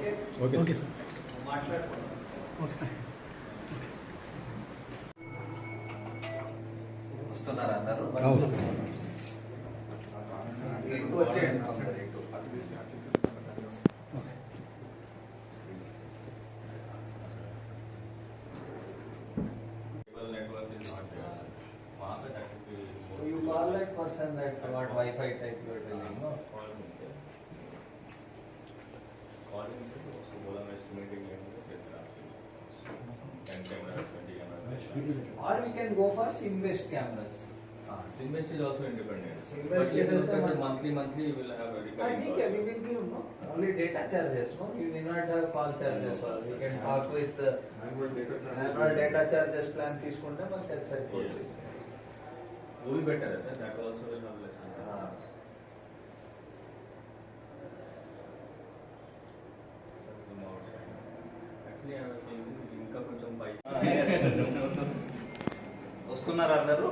Okay sir వస్తున్నారా అందరూ ఎక్కువ వచ్చేయండి You call that person that what Wi-Fi type you are telling, no? Calling से तो उसको बोला मैं estimating लेने को कैसे आपसे ten cameras, twenty cameras. Or we can go for SIM-based cameras. हाँ, Simvest is also independent. Simvest But ये is तो also कैसे one- monthly monthly you will have a I recurring think cost. we will give, no? Only data charges, no? You need not have call charges. or We can talk with uh, annual data charges plan తీసుకుంటే మనకి అది సరిపోతుంది. Yes. वो भी better है sir. That also will have less. हाँ. ఇంకా కొంచెం వస్తున్నారా అందరూ?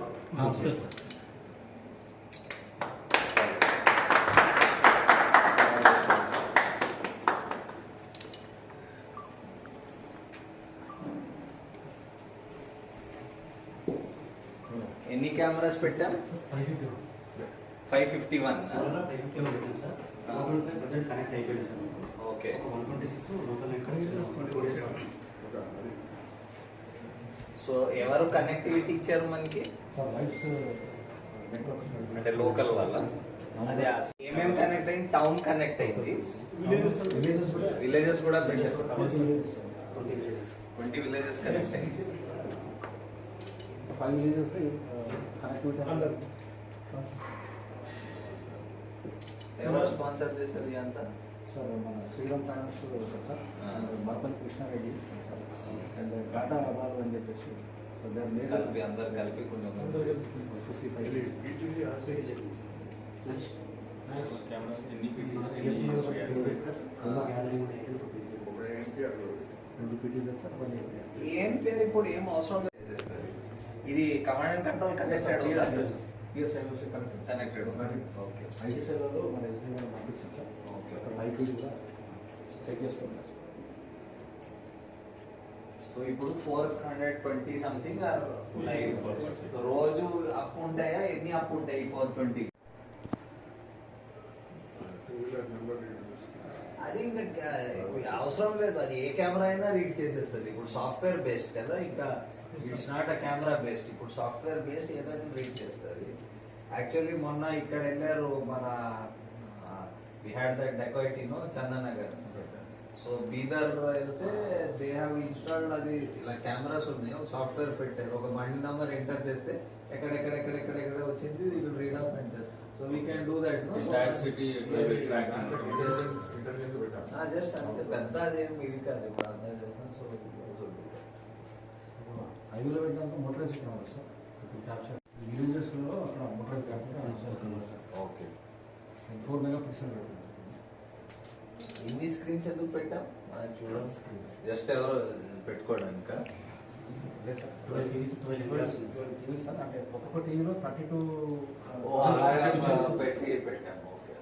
ఎన్ని కెమెరాస్ పెట్టాం? ఫైవ్ ఫిఫ్టీ వన్ కనెక్ట్ అయిపోయింది sir. Okay. One twenty six local so ఎవరు కనెక్టివిటీ ఇచ్చారు మనకి? అంటే లోకల్ వాళ్ళ? అదే ఏమేమి కనెక్ట్ అయింది? టౌన్ కనెక్ట్ అయింది. విలేజెస్ కూడా. ట్వంటీ విలేజెస్ కనెక్ట్ అయింది ఫైవ్ విలేజెస్ కనెక్టివిటీ ఎవరు స్పాన్సర్ చేశారు ఇదంతా సార్ మన శ్రీరామ్ ఫైనాన్స్ సార్ ఆ. మరపల్లి కృష్ణారెడ్డి అండ్ టాటా బాలు అని చెప్పేసి కలిపి అందరు కలిపి కొంచెం ఫిఫ్టీ ఫైవ్ ఏం పేరు ఇప్పుడు? ఏం అవసరం లేదు. ఇది కమాండ్ అండ్ కంట్రోల్ కనెక్టెడ్ ఉందా years IOC connect connected okay IT సేవలో మన ఎస్బీ గారు పంపించాం సార్ ఓకే. అక్కడ ఐపీ కూడా చెక్ చేసుకుంటాం సో ఇప్పుడు four hundred twenty something live Four రోజు అప్ ఉంటాయా ఎన్ని అప్ ఉంటాయి ఫోర్ ట్వంటీ అది ఇంకా అవసరం లేదు. అది ఏ కెమెరా అయినా రీడ్ చేసేస్తుంది. ఇప్పుడు సాఫ్ట్వేర్ బేస్డ్ కదా ఇంకా it's not a camera based. ఇప్పుడు సాఫ్ట్వేర్ బేస్డ్ ఏదైనా రీడ్ చేస్తుంది. యాక్చువల్లీ మొన్న ఇక్కడ వెళ్ళారు మన వి హ్యాడ్ దట్ డెకోయిటీనో చందనగర్ సో బీదర్ వెళ్తే దే హ్యావ్ ఇన్స్టాల్డ్ అది ఇలా కెమెరాస్ ఉన్నాయి. ఒక సాఫ్ట్వేర్ పెట్టారు. ఒక బండి నెంబర్ ఎంటర్ చేస్తే ఎక్కడెక్కడెక్కడెక్కడెక్కడ వచ్చింది. వీళ్ళు రీడ్ అవుట్ అంటారు so we can do that Entire city it will be tracked and just అంతే. పెద్ద అదేం ఇది కాదు ఇప్పుడు అర్థం చేస్తాం సో హైవేలో పెట్టినాక మోటరైజ్ కావాలి సార్. ఇప్పుడు క్యాప్చర్ విలేజెస్లో అక్కడ మోటరైజ్ కాకుండా sir. Okay. Four mega pixel పెట్టినాం ఇన్ని స్క్రీన్స్ ఎందుకు పెట్టాం? చూడండి. జస్ట్ ఎవరు పెట్టుకోవడానిక లేదు sir twelve TVs twelve TV sir అంటే ఒక్కొక్క టీవీలో థర్టీ టూ ఓ అలాగా మనం పెట్టి పెట్టాం ఓకే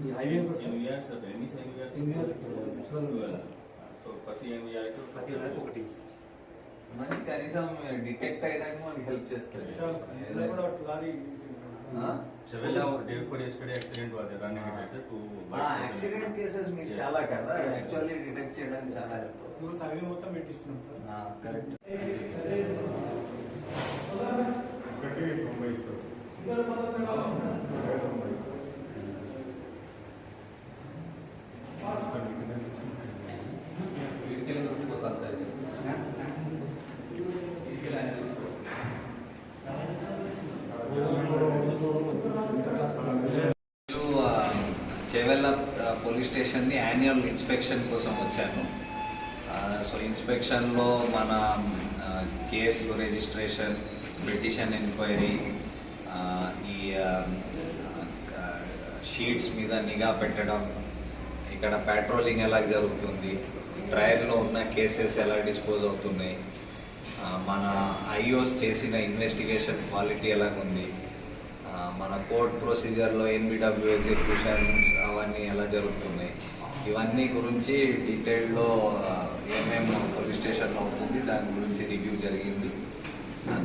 ఈ highway In years, sir, any same years? In years, Twelve. So, ప్రతి MVR కి ప్రతి ఒక్కరికి ఒక టీవీ మనకి కనీసం డిటెక్ట్ అయ్యడానికి మనకి హెల్ప్ చేస్తుంది ఆ? Chevella day before yesterday accident was running అయితే టూ యాక్సిడెంట్ కేసెస్ మీకు చాలా కదా యాక్చువల్లీ డిటెక్ట్ చేయడానికి చాలా హెల్ప్ సర్వే మొత్తం పెట్టిస్తున్నాం సార్ తొంభై చెవెల్ల పోలీస్ స్టేషన్ని యాన్యువల్ ఇన్స్పెక్షన్ కోసం వచ్చాను. సో ఇన్స్పెక్షన్లో మన కేసులు రిజిస్ట్రేషన్ పిటిషన్ ఎంక్వైరీ ఈ షీట్స్ మీద నిఘా పెట్టడం ఇక్కడ పెట్రోలింగ్ ఎలా జరుగుతుంది ట్రయల్లో ఉన్న కేసెస్ ఎలా డిస్పోజ్ అవుతున్నాయి మన ఐఓస్ చేసిన ఇన్వెస్టిగేషన్ క్వాలిటీ ఎలాగుంది ఉంది మన కోర్ట్ ప్రొసీజర్లో ఎన్బిడబ్ల్యూ ఎగ్జిక్యూషన్స్ అవన్నీ ఎలా జరుగుతున్నాయి ఇవన్నీ గురించి డీటెయిల్డ్లో ఏమేమి పోలీస్ స్టేషన్లో అవుతుంది దాని గురించి రివ్యూ జరిగింది.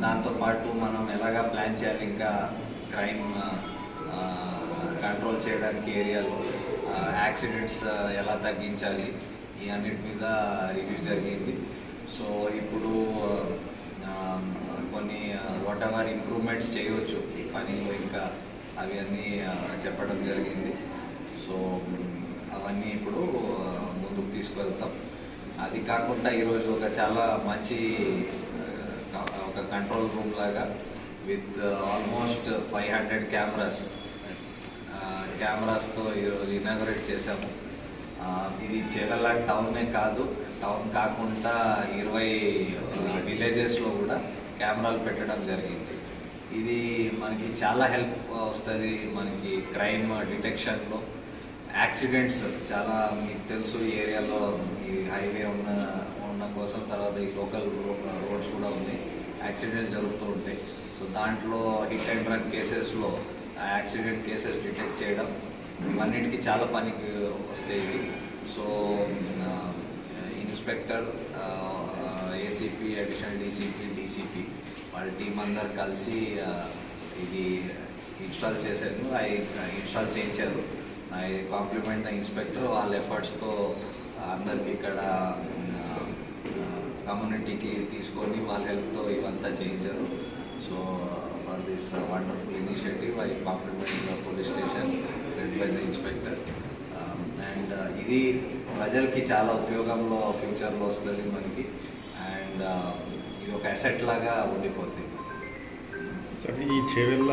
దాంతోపాటు మనం ఎలాగా ప్లాన్ చేయాలి? ఇంకా క్రైమ్ కంట్రోల్ చేయడానికి ఏరియాలో యాక్సిడెంట్స్ ఎలా తగ్గించాలి? ఈ అన్నిటి మీద రివ్యూ జరిగింది. సో ఇప్పుడు కొన్ని వాట్ ఎవర్ ఇంప్రూవ్మెంట్స్ చేయవచ్చు. ఈ పనిలో ఇంకా అవి అన్నీ చెప్పడం జరిగింది. సో అవన్నీ ఇప్పుడు ముందుకు తీసుకువెళ్తాం అది కాకుండా ఈరోజు ఒక చాలా మంచి ఒక కంట్రోల్ రూమ్ లాగా with almost five hundred cameras కెమెరాస్తో ఈరోజు ఇనాగరేట్ చేశాము. Uh, ఇది చేవెళ్ళ టౌనే కాదు టౌన్ కాకుండా ఇరవై uh, విలేజెస్లో కూడా కెమెరాలు పెట్టడం జరిగింది. ఇది మనకి చాలా హెల్ప్ uh, వస్తుంది మనకి క్రైమ్ డిటెక్షన్లో యాక్సిడెంట్స్ చాలా మీకు తెలుసు ఈ ఏరియాలో ఈ హైవే ఉన్న ఉన్న కోసం తర్వాత ఈ లోకల్ రోడ్స్ కూడా ఉన్నాయి. యాక్సిడెంట్స్ జరుగుతూ ఉంటాయి. సో దాంట్లో హిట్ అండ్ రన్ కేసెస్లో ఆ యాక్సిడెంట్ కేసెస్ డిటెక్ట్ చేయడం ఇవన్నిటికీ చాలా పనికి వస్తాయి so inspector ACP additional DCP DCP వాళ్ళ టీం అందరు కలిసి ఇది ఇన్స్టాల్ చేశాను అవి ఇన్స్టాల్ చేయించారు. ఐ కాంప్లిమెంట్ ద ఇన్స్పెక్టర్ వాళ్ళ ఎఫర్ట్స్తో అందరికి ఇక్కడ కమ్యూనిటీకి తీసుకొని వాళ్ళ హెల్ప్తో ఇవంతా చేయించారు. So for this wonderful initiative I compliment the police station led by the inspector. And uh, ఇది ప్రజలకి చాలా ఉపయోగంలో ఫ్యూచర్లో వస్తుంది మనకి. అండ్ ఇది ఒక అసెట్ లాగా ఉండిపోతుంది సరే ఈ చేవెళ్ళ